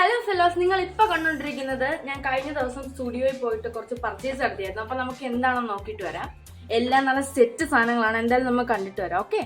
Hello fellows നിങ്ങൾ ഇപ്പൊ കണ്ടോണ്ടിരിക്കുന്നത് ഞാൻ കഴിഞ്ഞ ദിവസം സ്റ്റുഡിയോയിൽ പോയിട്ട് കുറച്ച് പർച്ചേസ് നടത്തിയായിരുന്നു. അപ്പൊ നമുക്ക് എന്താണെന്ന് നോക്കിയിട്ട് വരാം. എല്ലാം നല്ല സെറ്റ് സാധനങ്ങളാണ്. എന്തായാലും നമ്മൾ കണ്ടിട്ട് വരാം. ഓക്കെ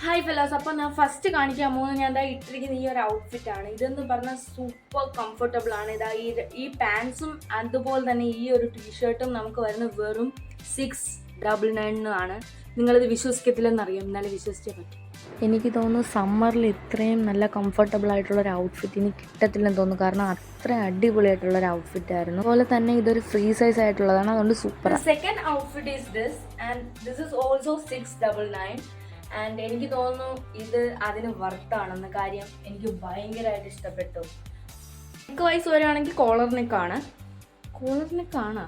ഹായ് ഫെലോസ് അപ്പൊ ഞാൻ ഫസ്റ്റ് കാണിക്കാൻ പോകുന്നത് ഞാൻ എന്താ ഇട്ടിരിക്കുന്ന ഈ ഒരു ഔട്ട്ഫിറ്റ് ആണ്. ഇതെന്ന് പറഞ്ഞാൽ സൂപ്പർ കംഫർട്ടബിൾ ആണ്. ഇതാ ഈ ഈ പാൻസും അതുപോലെ തന്നെ ഈ ഒരു ടീഷർട്ടും നമുക്ക് വരുന്ന വെറും സിക്സ് ഡബിൾ നയൻ ആണ്. നിങ്ങളിത് വിശ്വസിക്കത്തില്ലെന്നറിയാം എന്നാലും വിശ്വസിച്ചേ പറ്റും. എനിക്ക് തോന്നുന്നു സമ്മറിൽ ഇത്രയും നല്ല കംഫർട്ടബിൾ ആയിട്ടുള്ള ഒരു ഔട്ട്ഫിറ്റ് ഇനി കിട്ടത്തില്ലെന്ന് തോന്നുന്നു. കാരണം അത്ര അടിപൊളിയായിട്ടുള്ള ഒരു ഔട്ട്ഫിറ്റ് ആയിരുന്നു. അതുപോലെ തന്നെ ഇതൊരു ഫ്രീ സൈസ് ആയിട്ടുള്ളതാണ്. അതുകൊണ്ട് super second outfit is this and this is also six double 699 and എനിക്ക് തോന്നുന്നു ഇത് അതിന് വർത്താണെന്ന് കാര്യം എനിക്ക് ഭയങ്കരമായിട്ട് ഇഷ്ടപ്പെട്ടു. നെക്ക് വൈസ് വരികയാണെങ്കിൽ കോളർ നെക്കാണ് കോളർ നെക്കാണ്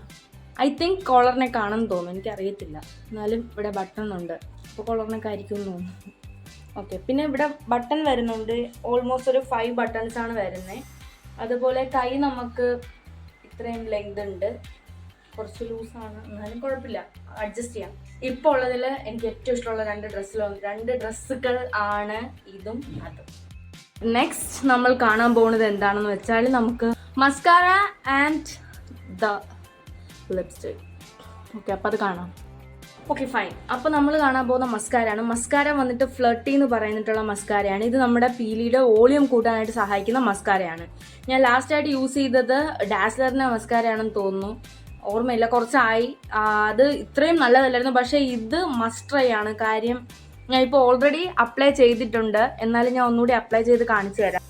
ഐ തിങ്ക് കോളർ നെക്കാണെന്ന് തോന്നുന്നു. എനിക്കറിയത്തില്ല. എന്നാലും ഇവിടെ ബട്ടൺ ഉണ്ട്. അപ്പോൾ കോളർ നെക്കായിരിക്കും എന്ന് തോന്നുന്നു. ഓക്കെ പിന്നെ ഇവിടെ ബട്ടൺ വരുന്നുണ്ട്. ഓൾമോസ്റ്റ് ഒരു ഫൈവ് ബട്ടൺസ് ആണ് വരുന്നത് അതുപോലെ കൈ നമുക്ക് ഇത്രയും ലെങ്ത് ഉണ്ട്. കുറച്ച് ലൂസാണ് എന്നാലും കുഴപ്പമില്ല. അഡ്ജസ്റ്റ് ചെയ്യാം. ഇപ്പോൾ ഉള്ളതിൽ എനിക്ക് ഏറ്റവും ഇഷ്ടമുള്ള രണ്ട് ഡ്രസ്സിലോ രണ്ട് ഡ്രസ്സുകൾ ആണ് ഇതും അതും. നെക്സ്റ്റ് നമ്മൾ കാണാൻ പോകുന്നത് എന്താണെന്ന് വെച്ചാൽ നമുക്ക് mascara and the lipstick okay അപ്പോൾ അത് കാണാം. ഓക്കെ ഫൈൻ അപ്പോൾ നമ്മൾ കാണാൻ പോകുന്ന മസ്കാരാണ് മസ്കാര വന്നിട്ട് ഫ്ലട്ടി എന്ന് പറയുന്നിട്ടുള്ള മസ്കാരയാണ് ഇത് നമ്മുടെ പീലിയുടെ വോളിയം കൂട്ടാനായിട്ട് സഹായിക്കുന്ന മസ്കാരയാണ് ഞാൻ ലാസ്റ്റ് ആയിട്ട് യൂസ് ചെയ്തത് ഡാസ്ലറിന്റെ മസ്കാരയാണെന്ന് തോന്നുന്നു. ഓർമ്മയില്ല കുറച്ചായി. അത് ഇത്രയും നല്ലതല്ലായിരുന്നു. പക്ഷേ ഇത് മസ്റ്റ് ആണ്. കാര്യം ഞാൻ ഇപ്പോൾ ഓൾറെഡി അപ്ലൈ ചെയ്തിട്ടുണ്ട്. എന്നാലും ഞാൻ ഒന്നുകൂടി അപ്ലൈ ചെയ്ത് കാണിച്ചു തരാം.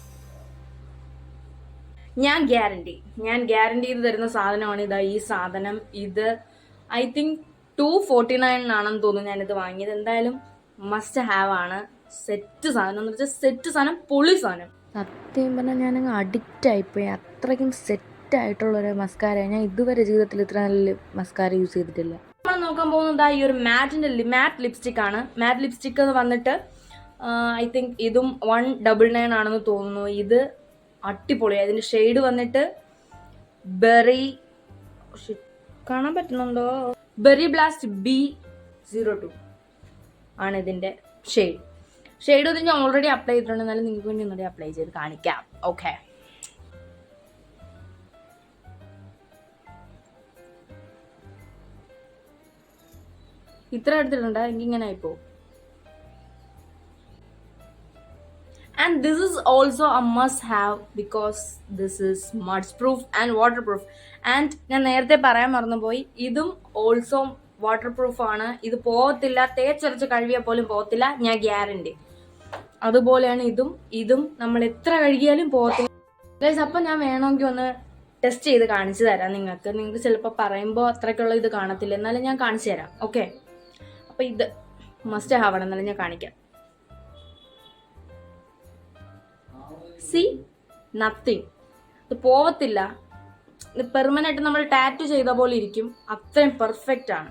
ഞാൻ ഗ്യാരണ്ടി ഞാൻ ഗ്യാരണ്ടി ചെയ്ത് തരുന്ന സാധനമാണ് ഇതാ ഈ സാധനം. ഇത് I think two forty nine ആണെന്ന് തോന്നുന്നു ഞാനിത് വാങ്ങിയത്. എന്തായാലും മസ്റ്റ് ഹാവ് ആണ്. സെറ്റ് സാധനം എന്ന് വെച്ചാൽ സെറ്റ് സാധനം പൊളി സാധനം. സത്യം പറഞ്ഞാൽ ഞാൻ അങ്ങ് അഡിക്റ്റ് ആയിപ്പോയി. അത്രയ്ക്കും സെറ്റ് ആയിട്ടുള്ള ഒരു മസ്കാര ഞാൻ ഇതുവരെ ജീവിതത്തിൽ ഇത്ര നല്ല മസ്കാര യൂസ് ചെയ്തിട്ടില്ല. നമ്മൾ നോക്കാൻ പോകുന്നത് ഈ ഒരു മാറ്റിന്റെ മാറ്റ് ലിപ്സ്റ്റിക് ആണ്. മാറ്റ് ലിപ്സ്റ്റിക് എന്ന് വന്നിട്ട് ഐ തിങ്ക് ഇതും വൺ ഡബിൾ നയൻ ആണെന്ന് തോന്നുന്നു. ഇത് അടിപൊളിയാണ് അതിന്റെ ഷെയ്ഡ് വന്നിട്ട് ബെറി കാണാൻ പറ്റുന്നുണ്ടോ? Berry blast B zero two ആണ് ഇതിന്റെ ഷെയ്ഡ് ഷെയ്ഡ് ഇത് ഞാൻ ഓൾറെഡി അപ്ലൈ ചെയ്തിട്ടുണ്ട്. എന്നാലും നിങ്ങൾക്ക് വേണ്ടി ഒന്നുകൂടി അപ്ലൈ ചെയ്ത് കാണിക്കാം. ഓക്കെ ഇത്ര എടുത്തിട്ടുണ്ടോ? എനിക്ക് ഇങ്ങനെ and this is also a must have because this is smudge proof and waterproof. And ഞാൻ നേരത്തെ പറയാൻ മറന്നുപോയി. ഇതും ഓൾസോ വാട്ടർ പ്രൂഫ് ആണ്. ഇത് പോകത്തില്ല തേച്ചരച്ച് കഴുകിയാൽ പോലും പോകത്തില്ല ഞാൻ ഗ്യാരണ്ടി. അതുപോലെയാണ് ഇതും. ഇതും നമ്മൾ എത്ര കഴുകിയാലും പോകത്തില്ല അപ്പം ഞാൻ വേണമെങ്കിൽ ഒന്ന് ടെസ്റ്റ് ചെയ്ത് കാണിച്ചു തരാം നിങ്ങൾക്ക്. നിങ്ങൾക്ക് ചിലപ്പോൾ പറയുമ്പോൾ അത്രയ്ക്കുള്ള ഇത് കാണത്തില്ല. എന്നാലും ഞാൻ കാണിച്ചു തരാം. ഓക്കെ അപ്പോൾ ഇത് മസ്റ്റ് ഹാവണം എന്നാലും ഞാൻ കാണിക്കാം. സി നത്തിങ് ഇത് പോവത്തില്ല. ഇത് പെർമനന്റ് നമ്മൾ ടാറ്റു ചെയ്ത പോലെ ഇരിക്കും. അത്രയും പെർഫെക്റ്റ് ആണ്.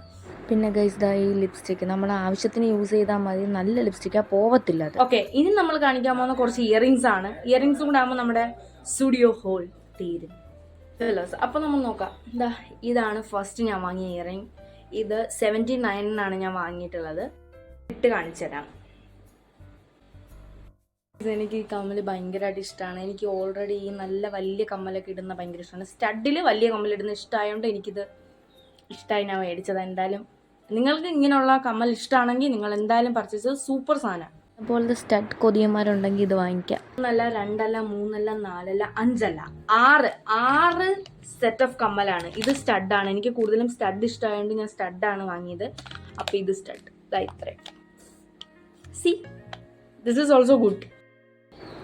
പിന്നെ ഗൈസ് ദാ ഈ ലിപ്സ്റ്റിക്ക് നമ്മൾ ആവശ്യത്തിന് യൂസ് ചെയ്താൽ മതി. നല്ല ലിപ്സ്റ്റിക്കാ പോവത്തില്ല അത്. ഓക്കെ ഇനി നമ്മൾ കാണിക്കാൻ പോകുന്ന കുറച്ച് ഇയറിങ്സ് ആണ്. ഇയറിങ്സും കൂടെ ആകുമ്പോൾ നമ്മുടെ സ്റ്റുഡിയോ ഹോൾ തീരും. അപ്പൊ നമ്മൾ നോക്കാം. ഇതാ ഇതാണ് ഫസ്റ്റ് ഞാൻ വാങ്ങിയ ഇയറിങ് ഇത് സെവന്റി നയനിനാണ് ഞാൻ വാങ്ങിയിട്ടുള്ളത്. ഇട്ട് കാണിച്ചു തരാം എനിക്ക് ഈ കമ്മൽ ഭയങ്കരമായിട്ട് ഇഷ്ടമാണ് എനിക്ക് ഓൾറെഡി ഈ നല്ല വലിയ കമ്മലൊക്കെ ഇടുന്ന ഭയങ്കര ഇഷ്ടമാണ് സ്റ്റഡിൽ വലിയ കമ്മൽ ഇടുന്ന ഇഷ്ടമായതുകൊണ്ട് എനിക്കിത് ഇഷ്ടമായി ഞാൻ മേടിച്ചത്. എന്തായാലും നിങ്ങൾക്ക് ഇങ്ങനെയുള്ള കമ്മൽ ഇഷ്ടമാണെങ്കിൽ നിങ്ങൾ എന്തായാലും പർച്ചേസ് സൂപ്പർ സാധനമാണ് അതുപോലത്തെ സ്റ്റഡ് കൊതിയന്മാരുണ്ടെങ്കിൽ ഇത് വാങ്ങിക്കാം. ഒന്നല്ല രണ്ടല്ല മൂന്നല്ല നാലല്ല അഞ്ചല്ല. ആറ് ആറ് സെറ്റ് ഓഫ് കമ്മലാണ്. ഇത് സ്റ്റഡാണ് എനിക്ക് കൂടുതലും സ്റ്റഡ് ഇഷ്ടമായതുകൊണ്ട് ഞാൻ സ്റ്റഡാണ് വാങ്ങിയത്. അപ്പോൾ ഇത് സ്റ്റഡ് ഇതാ ഇത്രയും see this is also good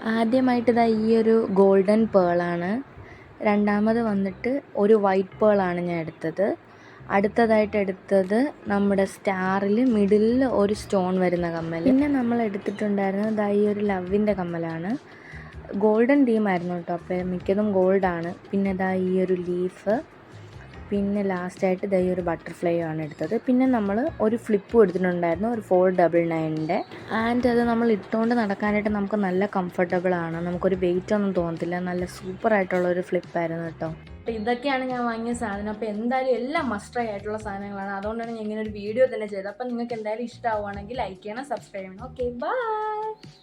ആദ്യമായിട്ട് ഇതാ ഈ ഒരു ഗോൾഡൻ പേളാണ്. രണ്ടാമത് വന്നിട്ട് ഒരു വൈറ്റ് പേളാണ് ഞാൻ എടുത്തത്. അടുത്തതായിട്ട് എടുത്തത് നമ്മുടെ സ്റ്റാറിൽ മിഡിലിൽ ഒരു സ്റ്റോൺ വരുന്ന കമ്മൽ പിന്നെ നമ്മൾ എടുത്തിട്ടുണ്ടായിരുന്നത് ദാ ഈ ഒരു ലവിന്റെ കമ്മലാണ്. ഗോൾഡൻ തീമായിരുന്നു കേട്ടോ. അപ്പോൾ മിക്കതും ഗോൾഡാണ്. പിന്നെ ദാ ഈ ഒരു ലീഫ്. പിന്നെ ലാസ്റ്റായിട്ട് ദാ ഒരു ബട്ടർഫ്ലൈ ആണ് എടുത്തത്. പിന്നെ നമ്മൾ ഒരു ഫ്ലിപ്പും എടുത്തിട്ടുണ്ടായിരുന്നു ഒരു ഫോർ ഡബിൾ നയന്റെ ആൻഡ് അത് നമ്മൾ ഇട്ടുകൊണ്ട് നടക്കാനായിട്ട് നമുക്ക് നല്ല കംഫർട്ടബിൾ ആണ്. നമുക്കൊരു വെയിറ്റ് ഒന്നും തോന്നത്തില്ല. നല്ല സൂപ്പർ ആയിട്ടുള്ള ഒരു ഫ്ലിപ്പായിരുന്നു കേട്ടോ. അപ്പോൾ ഇതൊക്കെയാണ് ഞാൻ വാങ്ങിയ സാധനം. അപ്പോൾ എന്തായാലും എല്ലാം മസ്റ്റർ ആയിട്ടുള്ള സാധനങ്ങളാണ്. അതുകൊണ്ടാണ് ഞാൻ ഇങ്ങനെ ഒരു വീഡിയോ തന്നെ ചെയ്തത്. അപ്പോൾ നിങ്ങൾക്ക് എന്തായാലും ഇഷ്ടമാവുകയാണെങ്കിൽ ലൈക്ക് ചെയ്യണം സബ്സ്ക്രൈബ് ചെയ്യണം. Okay bye